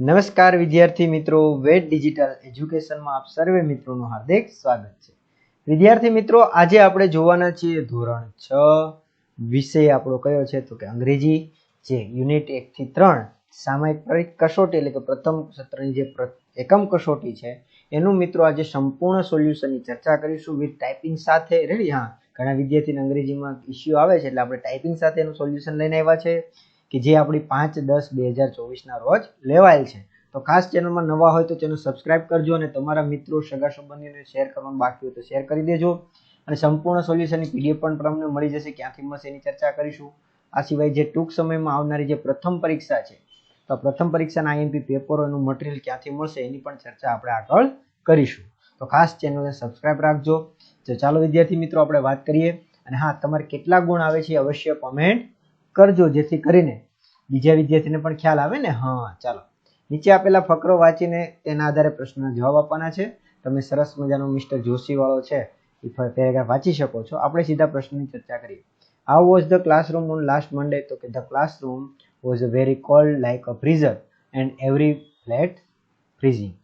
નમસ્કાર વિદ્યાર્થી મિત્રો વેટ ડિજિટલ એજ્યુકેશનમાં આપ સર્વે મિત્રોનું હાર્દિક સ્વાગત છે. વિદ્યાર્થી મિત્રો, આજે આપણે જોવાના છીએ ધોરણ છ વિષય આપણો કયો છે તો કે અંગ્રેજી, જે યુનિટ એક થી ત્રણ સામાયિક કસોટી એટલે કે પ્રથમ સત્રની જે એકમ કસોટી છે, એનું મિત્રો આજે સંપૂર્ણ સોલ્યુશનની ચર્ચા કરીશું વિથ ટાઈપિંગ સાથે. રેડી હા, ઘણા વિદ્યાર્થીને અંગ્રેજીમાં ઇસ્યુ આવે છે એટલે આપણે ટાઈપિંગ સાથે એનું સોલ્યુશન લઈને આવ્યા છે. કે જે આપણી પાંચ દસ બે હજાર ચોવીસના રોજ લેવાયેલ છે. તો ખાસ ચેનલમાં નવા હોય તો ચેનલ સબસ્ક્રાઇબ કરજો અને તમારા મિત્રો, સગા સંબંધીઓને શેર કરવાનું બાકી હોય તો શેર કરી દેજો. અને સંપૂર્ણ સોલ્યુશનની પીડીએફ પણ તમને મળી જશે. ક્યાંથી મળશે એની ચર્ચા કરીશું. આ સિવાય જે ટૂંક સમયમાં આવનારી જે પ્રથમ પરીક્ષા છે, તો પ્રથમ પરીક્ષાના આઈએમપી પેપરો એનું મટીરિયલ ક્યાંથી મળશે એની પણ ચર્ચા આપણે આગળ કરીશું. તો ખાસ ચેનલને સબસ્ક્રાઇબ રાખજો. તો ચાલો વિદ્યાર્થી મિત્રો, આપણે વાત કરીએ. અને હા, તમારે કેટલા ગુણ આવે છે અવશ્ય કોમેન્ટ કરજો, જેથી કરીને બીજા વિદ્યાર્થીને પણ ખ્યાલ આવે ને? હા, ચાલો. નીચે આપેલા ફકરો વાંચીને તેના આધારે પ્રશ્નના જવાબ આપવાના છે. તમે સરસ મજાનો મિસ્ટર જોશી વાળો છે. એ પેરેગ્રાફ વાંચી શકો છો. આપણે સીધા પ્રશ્નની ચર્ચા કરીએ. How was the classroom on last Monday તો કે the classroom was very cold like a freezer and every flat freezing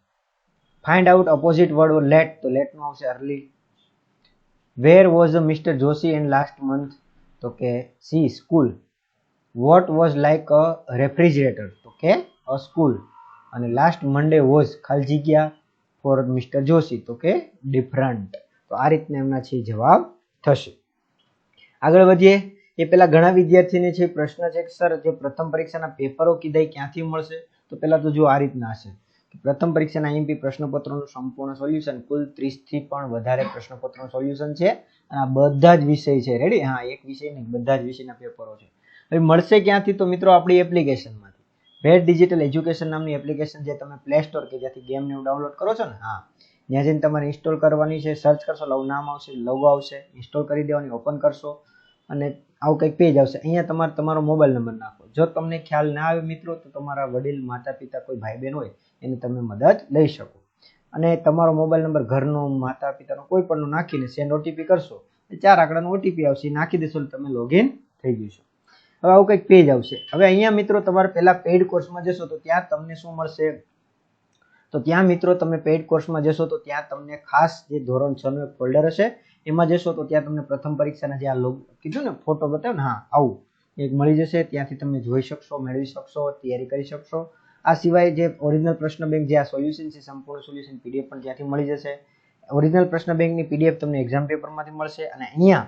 find out opposite word late તો લેટનું આવશે early where was mister Joshi and last month તો કે see school what was like a refrigerator તો કે a school અને last Monday was ખાલી જગ્યા ફોર મિસ્ટર જોશી તો કે ડિફરન્ટ તો આ રીતના એમના છે જવાબ થશે. આગળ વધીએ. એ પેલા ઘણા વિદ્યાર્થીને છે પ્રશ્ન છે કે, સર, જે પ્રથમ પરીક્ષાના પેપરો કીધા ક્યાંથી મળશે? તો પેલા તો જો આ રીતના હશે. પ્રથમ પરીક્ષાના આઈએમપી પ્રશ્નપત્રોનું સંપૂર્ણ સોલ્યુશન, કુલ ત્રીસથી પણ વધારે પ્રશ્નપત્રોનું સોલ્યુશન છે. અને આ બધા જ વિષય છે. રેડી હા, એક વિષય નહીં, બધા જ વિષયના પેપરો છે. હવે મળશે ક્યાંથી તો મિત્રો આપણી એપ્લિકેશનમાંથી. ભેટ ડિજિટલ એજ્યુકેશન નામની એપ્લિકેશન જે તમે પ્લે સ્ટોર કે જ્યાંથી ગેમને ડાઉનલોડ કરો છો ને, હા. ત્યાં જઈને તમારે ઇન્સ્ટોલ કરવાની છે સર્ચ કરશો, લવ નામ આવશે, લવ આવશે ઇન્સ્ટોલ કરી દેવાની ઓપન કરશો અને આવું કંઈક પેજ આવશે. અહીંયા તમારે તમારો મોબાઈલ નંબર નાખો જો તમને ખ્યાલ ના આવે મિત્રો, તો તમારા વડીલ માતા પિતા કોઈ ભાઈ બહેન હોય, એને તમે મદદ લઈ શકો. અને તમારો મોબાઈલ નંબર ઘરનો માતા પિતાનો કોઈ પણનો નાખીને સેન્ડ ઓટીપી કરશો ચાર આંકડાનો ઓટીપી આવશે. નાખી દેશો એટલે તમે લોગિન થઈ જશો. હવે આવું કંઈક પેજ આવશે. હવે અહીંયા મિત્રો તમારે પહેલાં પેઇડ કોર્સમાં જશો તો ત્યાં તમને શું મળશે? તો ત્યાં મિત્રો તમે પેઇડ કોર્સમાં જશો તો ત્યાં તમને ખાસ જે ધોરણ છ એક ફોલ્ડર હશે, એમાં જશો તો ત્યાં તમને પ્રથમ પરીક્ષાના જે આ લોગ કીધું ને ફોટો બતાવ્યો ને, હા, આવું. એક મળી જશે, ત્યાંથી તમે જોઈ શકશો, મેળવી શકશો, તૈયારી કરી શકશો. આ સિવાય જે ઓરિજિનલ પ્રશ્ન બેંક જે આ સોલ્યુશન છે, સંપૂર્ણ સોલ્યુશન પીડીએફ પણ ત્યાંથી મળી જશે. ઓરિજિનલ પ્રશ્ન બેંકની પીડીએફ તમને એક્ઝામ પેપરમાંથી મળશે અને અહીંયા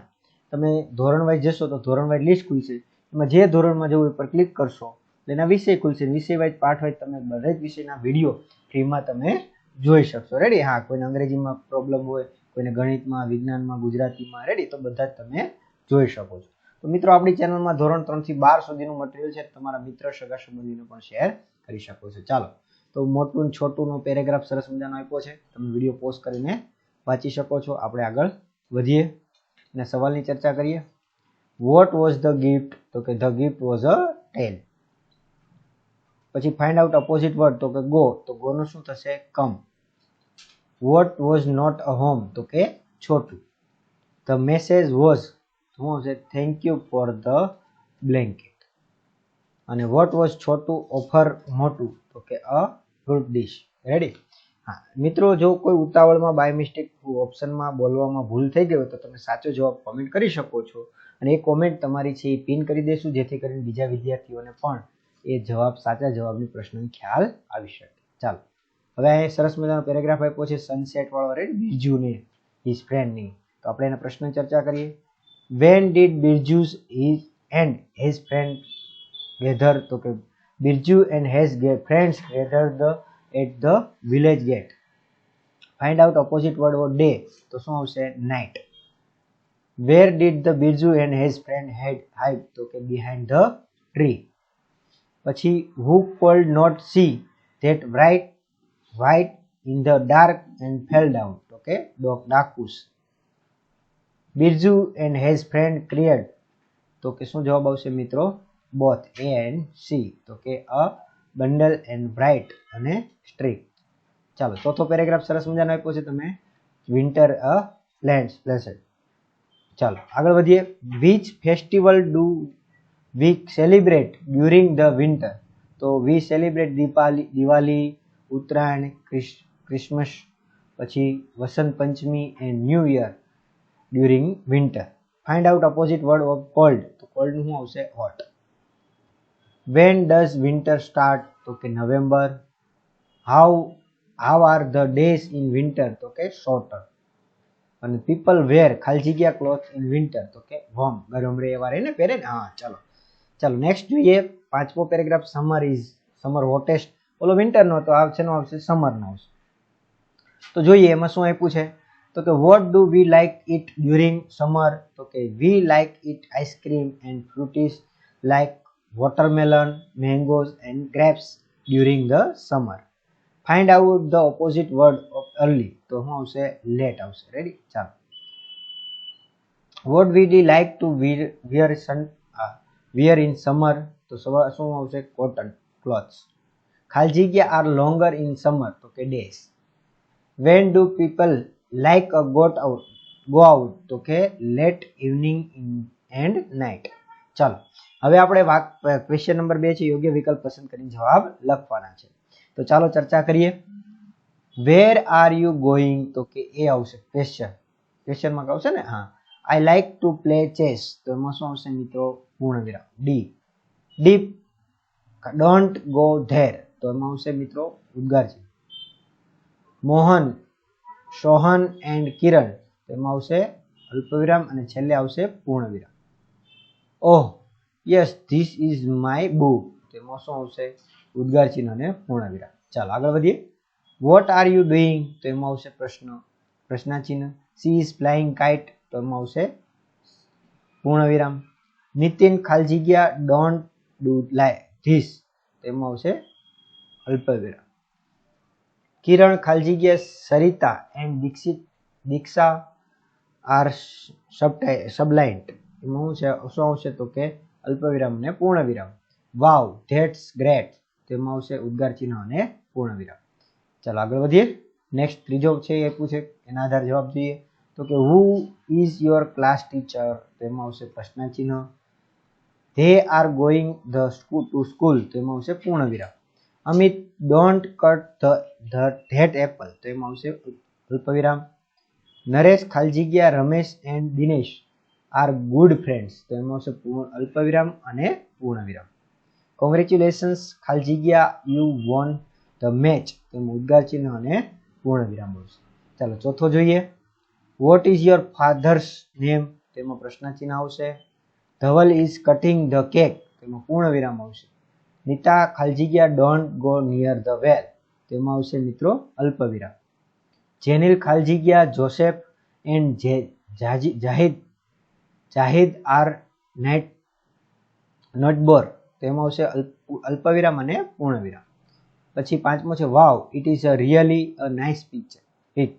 તમે ધોરણ વાઇઝ જશો તો ધોરણ વાઇઝ લિસ્ટ ખુલશે. એમાં જે ધોરણમાં જવું એ પર ક્લિક કરશો. એના વિષય ખુલશે. વિષય વાઇઝ પાઠ વાઇઝ તમે બધા જ વિષયના વીડિયો ફ્રીમાં તમે જોઈ શકશો. રેડી હા, કોઈને અંગ્રેજીમાં પ્રોબ્લેમ હોય, કોઈને ગણિતમાં, વિજ્ઞાનમાં, ગુજરાતીમાં રેડી તો બધા જ તમે જોઈ શકો છો. તો મિત્રો, આપણી ચેનલમાં ધોરણ ત્રણથી બાર સુધીનું મટીરિયલ છે. તમારા મિત્ર, સગા સંબંધીને પણ શેર કરી શકો છો. ચાલો. તો મોટું છોટુંનો પેરેગ્રાફ સરસ મજાનો આપ્યો છે. તમે વીડિયો પોસ્ટ કરીને વાંચી શકો છો. આપણે આગળ વધીએ અને સવાલની ચર્ચા કરીએ. વોટ વોઝ ધ ગિફ્ટ તો કે the gift was a tell પછી ફાઇન્ડ આઉટ અપોઝિટ વર્ડ તો કે ગો તો ગો નું શું થશે? Come what was not a home તો કે છોટું. ધ મેસેજ વોઝ શું હશે? Thank you for the blanket અને વોટ વોઝ છોટું? ઓફર મોટું. તો કે અ ફ્રૂટ ડીશ રેડી હા. મિત્રો, જો કોઈ ઉતાવળમાં બાય મિસ્ટેક ઓપ્શનમાં બોલવામાં ભૂલ થઈ ગઈ હોય તો તમે સાચો જવાબ કોમેન્ટ કરી શકો છો. અને એ કોમેન્ટ તમારી છે એ પિન કરી દેશું, જેથી કરીને બીજા વિદ્યાર્થીઓને પણ એ જવાબ, સાચા જવાબની પ્રશ્નની ખ્યાલ આવી શકે. ચાલો. હવે અહીં સરસ મજાનો પેરેગ્રાફ આપ્યો છે સનસેટ વાળો રેડ બિરજુને હિઝ ફ્રેન્ડની તો આપણે એના પ્રશ્ન ચર્ચા કરીએ. When did Birju's his and his friend gather તો કે Birju and his friends gather the at the village gate find out opposite word or day તો શું આવશે? Night where did the Birju and his friend had hide તો કે behind the tree પછી who could not see that bright white in the dark and fell down તો કે ડાકુસ. Birju and his friend create તો કે શું જવાબ આવશે મિત્રો? બોથ એ એન્ડ સી તો કે અ બંડલ એન્ડ બ્રાઇટ અને સ્ટ્રીક ચાલો, ચોથો પેરેગ્રાફ સરસ મજાનો આપ્યો છે તમે. વિન્ટર અ પ્લેન્સ પ્લેસેટ ચાલો, આગળ વધીએ. Which festival do we celebrate during the winter તો we celebrate Dipali, Diwali, Uttarayan Christmas, પછી Vasant Panchami and new year during winter find out opposite word of cold તો કોલ્ડનું શું આવશે? Hot when does winter start તો કે November. How how are the days in winter તો કે શોર્ટર અને પીપલ વેર ખાલી જગ્યા ક્લોથ ઇન વિન્ટર તો કે વોર્મ ગરમ રહે એવા રહે ને પહેરે ને? હા, ચાલો. ચાલો નેક્સ્ટ જોઈએ, પાંચમો paragraph summer is summer hottest ઓલો વિન્ટરનો તો આવશે નો આવશે સમરનો આવશે. તો જોઈએ, એમાં શું આપ્યું છે? તો કે what do we like it during summer તો કે we like it ice cream and fruits like watermelon mangoes and grapes during the summer find out the opposite word of early તો શું આવશે? લેટ આવશે. રેડી ચાલો. What we do like to wear sun wear in summer તો શું આવશે? Cotton clothes ખાલી જગ્યા આર લોંગર ઇન સમર તો કે days when do people like a got out go out તો કે લેટ ઇવનિંગ એન્ડ નાઇટ ચાલો. હવે આપણે વાક ક્વેશ્ચન નંબર બે છે. યોગ્ય વિકલ્પ પસંદ કરીને જવાબ લખવાના છે. તો ચાલો ચર્ચા કરીએ. વેર આર યુ ગોઈંગ તો કે એ આવશે. ક્વેશ્ચન ક્વેશ્ચનમાં આવશે ને? હા. I like to play chess તો એમાં શું આવશે મિત્રો? પૂર્ણ વિરામ ડી ડીપ ડોન્ટ ગો ધેર તો એમાં આવશે મિત્રો ઉદ્ગાર છે મોહન, સોહન એન્ડ કિરણ. તો એમાં આવશે અલ્પવિરામ અને છેલ્લે આવશે પૂર્ણ વિરામ ઓહ yes this is my book તેમાં શું આવશે? ઉદ્ગાર ચિહ્ન અને પૂર્ણ વિરામ ચાલો, આગળ વધીએ. વોટ આર યુ ડુઈંગ તો એમાં આવશે પ્રશ્ન. પ્રશ્નાચિહ્ન. સી ઇઝ ફ્લાઇંગ કાઇટ તો એમાં આવશે પૂર્ણ વિરામ નીતિન ખાલી જગ્યા ડોન્ટ ડુ લાય ધીસ તેમાં આવશે અલ્પવિરામ. કિરણ ખાલી જગ્યા સરિતા એન્ડ દીક્ષિત દીક્ષા આર સબટાઈ સબલાઇન્ટ એમાં શું છે? શું આવશે તો કે અલ્પવિરામ અને પૂર્ણ વિરામ વાવ ધેટ્સ ગ્રેટ તેમાં આવશે ઉદ્ગાર ચિહ્ન અને પૂર્ણ વિરામ ચાલો આગળ વધીએ. નેક્સ્ટ ત્રીજો છે એ પૂછે એના આધારે જવાબ જોઈએ. તો કે who is your class teacher તેમાં આવશે પ્રશ્ન ચિહ્ન. They are going the school to school તેમાં આવશે પૂર્ણ વિરામ Amit don't cut the the that apple તેમાં આવશે અલ્પવિરામ. નરેશ ખાલજીગિયા જગ્યા Ramesh and Dinesh are good friends તેમાં આવશે પૂર્ણ, અલ્પવિરામ અને પૂર્ણ વિરામ કોંગ્રેચ્યુલેશન્સ ખાલી જગ્યા યુ વોન ધ મેચ તેમ ઉદ્ગાર ચિહ્ન અને પૂર્ણ વિરામ આવશે ચાલો, ચોથો જોઈએ. What is your father's name તેમાં પ્રશ્ન ચિહ્ન આવશે. Dhaval is cutting the cake તેમાં પૂર્ણ વિરામ આવશે. નીતા ખાલી જગ્યા don't go near the well તેમાં આવશે મિત્રો, અલ્પ વિરામ. જેનિલ ખાલી જગ્યા Joseph and Zahid Zahid are net નટબોર તેમાં આવશે અલ્પવિરામ અને પૂર્ણ વિરામ પછી પાંચમો છે, wow it is a really a nice picture pic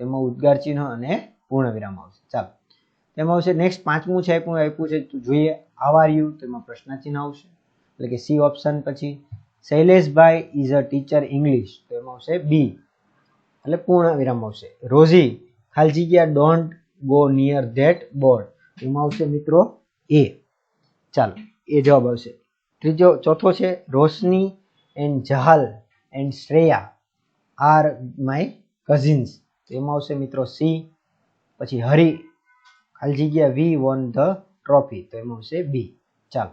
તેમાં ઉદ્ગાર ચિહ્ન અને પૂર્ણ વિરામ આવશે. ચાલો. તેમાં આવશે નેક્સ્ટ પાંચમું છે આપ્યું આપ્યું છે, તો જોઈએ હાવ યુ તેમાં પ્રશ્ન ચિહ્ન આવશે. એટલે કે સી ઓપ્શન પછી, શૈલેષભાઈ ઇઝ અ ટીચર ઇંગ્લિશ તો એમાં આવશે બી એટલે પૂર્ણ વિરામ આવશે. રોઝી, ખાલી જગ્યા don't go near that board એમાં આવશે મિત્રો એ ચાલો. એ જવાબ આવશે. ત્રીજો, ચોથો છે Roshni and Jahal and Shreya. Are my cousins. એમાં આવશે મિત્રો સી, પછી હરી. ખાલી જગ્યા વી વોન ધ ટ્રોફી. તો એમાં આવશે બી. ચાલો.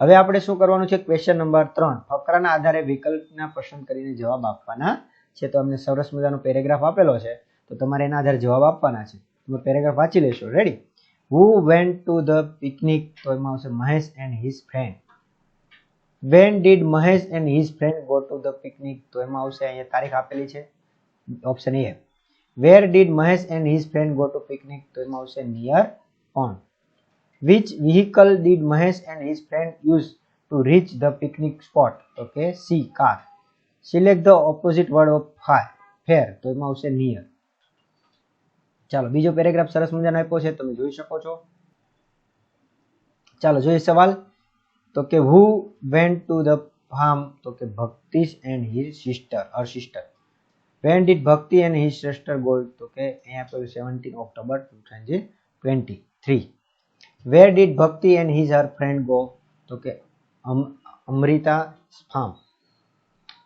હવે આપણે શું કરવાનું છે? ક્વેશ્ચન નંબર ત્રણ. ફકરાના આધારે વિકલ્પના પસંદ કરીને જવાબ આપવાના છે. તો અમને સરસ મજાનો પેરેગ્રાફ આપેલો છે. તો તમારે એના આધારે જવાબ આપવાના છે. તમે પેરેગ્રાફ વાંચી લેશો. Ready who went to the picnic તો એમાં આવશે Mahesh and his friend when did Mahesh and his friend go to the picnic તો એમાં આવશે, અહીંયા તારીખ આપેલી છે. Option A where did Mahesh and his friend go to picnic તો એમાં આવશે near on which vehicle did Mahesh and his friend use to reach the picnic spot okay C car select the opposite word of far fair તો એમાં આવશે near ચાલો, બીજો paragraph સરસ મજાનો આપ્યો છે, તમે જોઈ શકો છો. ચાલો, જોઈએ સવાલ. તો કે who went to the farm તો કે Bhaktish and his sister her sister when did Bhakti and his sister go તો કે અહીંયા આપ્યું seventeen October two thousand twenty three where did Bhakti and his her friend go તો કે Amrita farm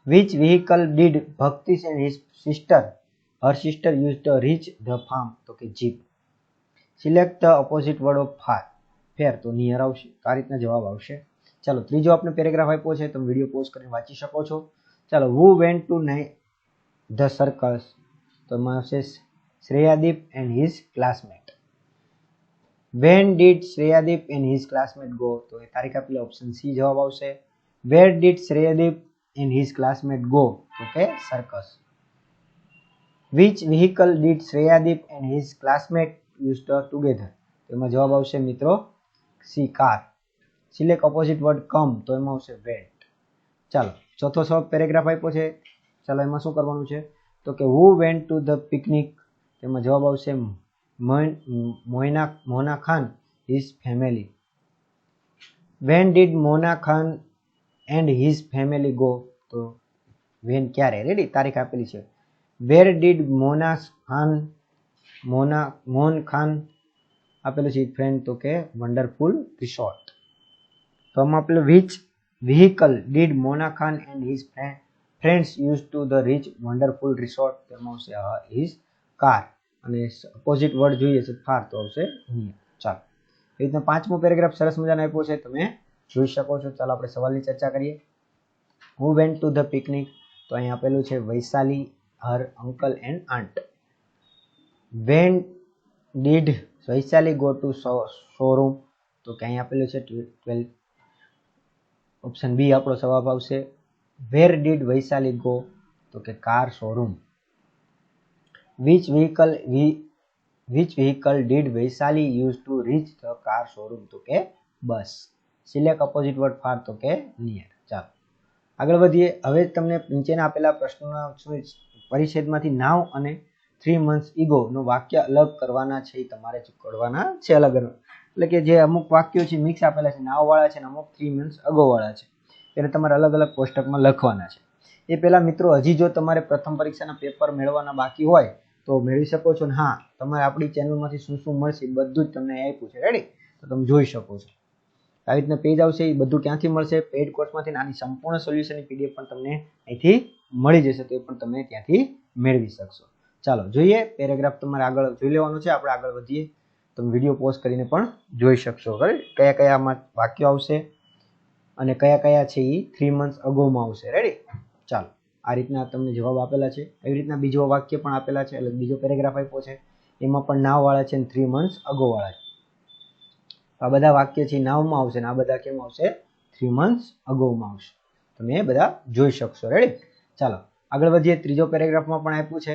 which vehicle did Bhaktish and his sister her sister use the reach the farm તો કે jeep select the opposite word of far fair તો near આવશે. આ રીતના જવાબ આવશે. ચાલો, ત્રીજો આપણે પેરેગ્રાફ આપ્યો છે, તમે વીડિયો પોઝ કરીને વાંચી શકો છો. ચાલો who went to the circus તો એમાં આવશે Shreyadeep and his classmate when did Shreyadeep and his classmate go તો એ તારીખ આપેલી ઓપ્શન સી જવાબ આવશે. Where did Shreyadeep and his classmate go okay circus which vehicle did Shreyadeep and his classmate use together એમાં જવાબ આવશે મિત્રો C car select opposite word come તો એમાં આવશે વેન્ટ ચાલો, ચોથો સબ પેરેગ્રાફ આપ્યો છે. ચાલો, એમાં શું કરવાનું છે? તો કે who went to the picnic તેમાં જવાબ આવશે Moina Mona Khan his family when did Mona Khan and his family go તો વેન ક્યારે? રેડી તારીખ આપેલી છે. વેર ડીડ મોના ખાન, મોના મોહન ખાન આપેલું છે ફ્રેન્ડ તો કે વન્ડરફુલ રિસોર્ટ આમાં આપેલું which vehicle did Mona Khan and his friends use to the reach wonderful resort તેમાં આવશે હિઝ કાર અને ઓપોઝિટ વર્ડ જોઈએ છે ફાર તો આવશે ચાલો. એ રીતના પાંચમો પેરેગ્રાફ સરસ મજાનો આપ્યો છે, તમે જોઈ શકો છો. ચાલો, આપણે સવાલની ચર્ચા કરીએ. Who went to the picnic તો અહીં આપેલું છે, Vaishali her uncle and aunt when did Vaishali go to showroom તો કે અહીં આપેલું છે ટ્વેલ્થ ઓપ્શન બી આપણો જવાબ આવશે વેર ડીડ વૈશાલી ગો તો કે car showroom which vehicle which vehicle did Vaishali use to reach the car showroom તો કે bus select opposite word far તો કે નિયર ચાલો. આગળ વધીએ. હવે તમને નીચેના આપેલા પ્રશ્નોના પરિચ્છેદમાંથી નાવ અને થ્રી મંથ્સ ઈગોનું વાક્ય અલગ કરવાના છે, એ તમારે કરવાના છે, અલગ અલગ એટલે કે જે અમુક વાક્યો છે મિક્સ આપેલા છે, નાવવાળા છે અને અમુક થ્રી મિન્સ અગોવાળા છે, એને તમારે અલગ અલગ કોષ્ટકમાં લખવાના છે. એ પહેલાં મિત્રો હજી જો તમારે પ્રથમ પરીક્ષાના પેપર મેળવવાના બાકી હોય, તો મેળવી શકો છો ને હા, તમારે આપણી ચેનલમાંથી શું શું મળશે બધું જ તમને આપ્યું છે. રેડી તો તમે જોઈ શકો છો. આવી રીતના પેજ આવશે, એ બધું ક્યાંથી મળશે. પેઇડ કોર્સમાંથી આની સંપૂર્ણ સોલ્યુશનની પીડીએફ પણ તમને અહીંથી મળી જશે, તો એ પણ તમે ત્યાંથી મેળવી શકશો. ચાલો, જોઈએ. પેરેગ્રાફ તમારે આગળ જોઈ લેવાનું છે. આપણે આગળ વધીએ. તમે વીડિયો પોઝ કરીને પણ જોઈ શકશો. રાઈટ કયા કયામાં વાક્યો આવશે અને કયા કયા છે એ થ્રી મંથ્સ અગોમાં આવશે. રેડી ચાલો. આ રીતના તમને જવાબ આપેલા છે. એવી રીતના બીજો વાક્ય પણ આપેલા છે, એટલે બીજો પેરેગ્રાફ આપ્યો છે. એમાં પણ નાવવાળા છે અને થ્રી મંથ્સ અગોવાળા છે. આ બધા વાક્ય છે નાવમાં આવશે ને આ બધા કેમ આવશે? થ્રી મંથ્સ અગોમાં આવશે. તમે બધા જોઈ શકશો. રેડી ચાલો. આગળ વધીએ. ત્રીજો પેરેગ્રાફમાં પણ આપ્યું છે.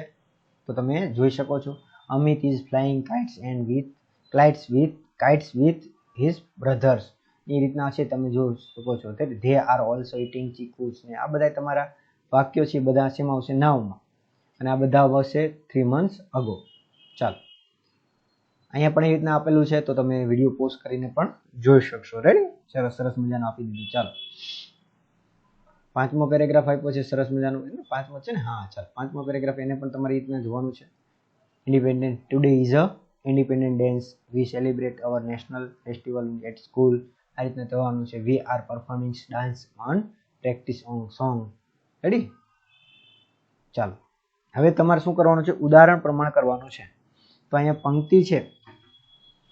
તો તમે જોઈ શકો છો. Amit is flying kites and with kites with kites with his brothers એ રીતના છે તમે જોઈ શકો છો. They are also eating chikoos ને આ બધા તમારા વાક્યો છે બધા શેમાં આવશે? નાવમાં અને આ બધા આવશે થ્રી મંથ્સ અગો ચાલો. અહીંયા પણ એ રીતના આપેલું છે, તો તમે વીડિયો પોસ્ટ કરીને પણ જોઈ શકશો. રેડી સરસ સરસ મજાનું આપી દીધું. ચાલો. પાંચમો પેરેગ્રાફ આપ્યો છે, સરસ મજાનું. પાંચમો છે ને? હા, ચાલો. પાંચમો પેરેગ્રાફ એને પણ તમારી રીતના જોવાનું છે. Independent today is a independent days we celebrate our national festival at school આ રીતના થવાનું છે. We are performing dance on practice on song ready ચાલો. હવે તમારે શું કરવાનું છે? ઉદાહરણ પ્રમાણ કરવાનું છે. તો અહીંયા પંક્તિ છે.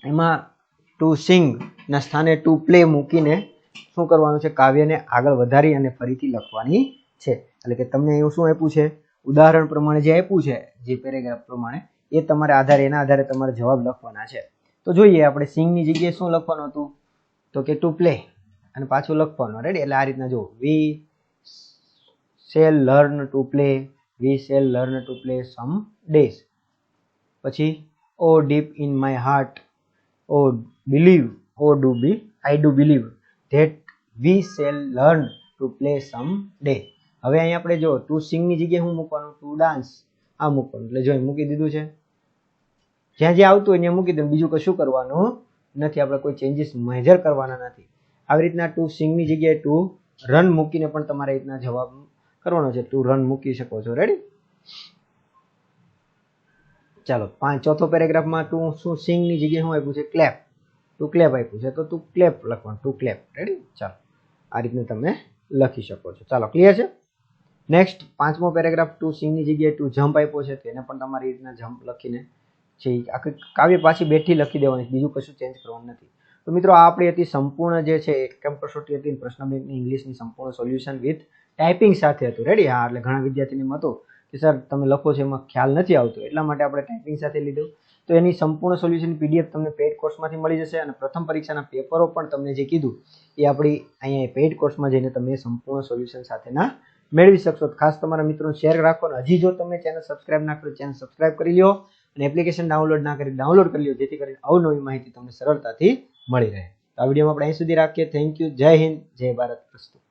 એમાં ટુ સિંગ ના સ્થાને ટુ પ્લે મૂકીને શું કરવાનું છે? કાવ્યને આગળ વધારી અને ફરીથી લખવાની છે. એટલે કે તમને એવું શું આપ્યું છે? ઉદાહરણ પ્રમાણે જે આપ્યું છે, જે પેરેગ્રાફ પ્રમાણે એ તમારે આધારે, એના આધારે તમારે જવાબ લખવાના છે. તો જોઈએ, આપણે સિંગની જગ્યાએ શું લખવાનું હતું? તો કે ટુ પ્લે અને પાછું લખવાનું રેડી એટલે આ રીતના જો we shall learn to play we shall learn to play some days પછી ઓ deep in my heart oh believe oh do be I do believe that we shall learn to play some day હવે અહીંયા આપણે જો two સિંગની જગ્યાએ શું મૂકવાનું? To dance આ મૂકવાનું. એટલે જો મૂકી દીધું છે જ્યાં જ્યાં આવતું હોય ત્યાં મૂકી દઉં બીજું કશું કરવાનું નથી. આપણે કોઈ ચેન્જીસ મેજર કરવાના નથી. આવી રીતના ટુ સિંગની જગ્યાએ ટુ રન મૂકીને પણ તમારે રીતના જવાબ કરવાનો છે. ટુ રન મૂકી શકો છો. રેડી ચાલો, પાંચ, ચોથો પેરેગ્રાફમાં ટુ શું સિંગની જગ્યાએ શું આપ્યું છે? ક્લેપ ટુ ક્લેપ આપ્યું છે. તો તું ક્લેપ લખવાનું. ટુ ક્લેપ રેડી ચાલો. આ રીતના તમે લખી શકો છો. ચાલો ક્લિયર છે? નેક્સ્ટ પાંચમો પેરેગ્રાફ ટુ સિંગની જગ્યાએ ટુ જમ્પ આપ્યો છે. તેને પણ તમારી રીતના જમ્પ લખીને છે આખી કાવ્ય પાછી બેઠી લખી દેવાની બીજું કશું ચેન્જ કરવાનું નથી. તો મિત્રો, આ આપણી હતી સંપૂર્ણ જે છે એકમ કસોટી હતી પ્રશ્ન બેંકની ઇંગ્લિશની સંપૂર્ણ સોલ્યુશન વિથ ટાઈપિંગ સાથે હતું. રેડી હા, એટલે ઘણા વિદ્યાર્થીને મતો કે, સર, તમે લખો છો એમાં ખ્યાલ નથી આવતો. એટલા માટે આપણે ટાઈપિંગ સાથે લીધું. તો એની સંપૂર્ણ સોલ્યુશન પીડીએફ તમને પેઇડ કોર્સમાંથી મળી જશે અને પ્રથમ પરીક્ષાના પેપરો પણ તમને જે કીધું, એ આપણી અહીંયા પેઇડ કોર્સમાં જઈને તમે સંપૂર્ણ સોલ્યુશન સાથેના મેળવી શકશો. ખાસ તમારા મિત્રોને શેર રાખો અને હજી જો તમે ચેનલ સબસ્ક્રાઇબ ના કરો ચેનલ સબસ્ક્રાઇબ કરી લ્યો. અને એપ્લિકેશન ડાઉનલોડ ના કરી ડાઉનલોડ કરી લો જેથી કરીને અવનવી માહિતી તમને સરળતાથી મળી રહે. તો આ વિડીયોમાં આપણે અહીં સુધી રાખીએ. થેન્ક યુ જય હિન્દ. જય ભારત. પ્રસ્તુત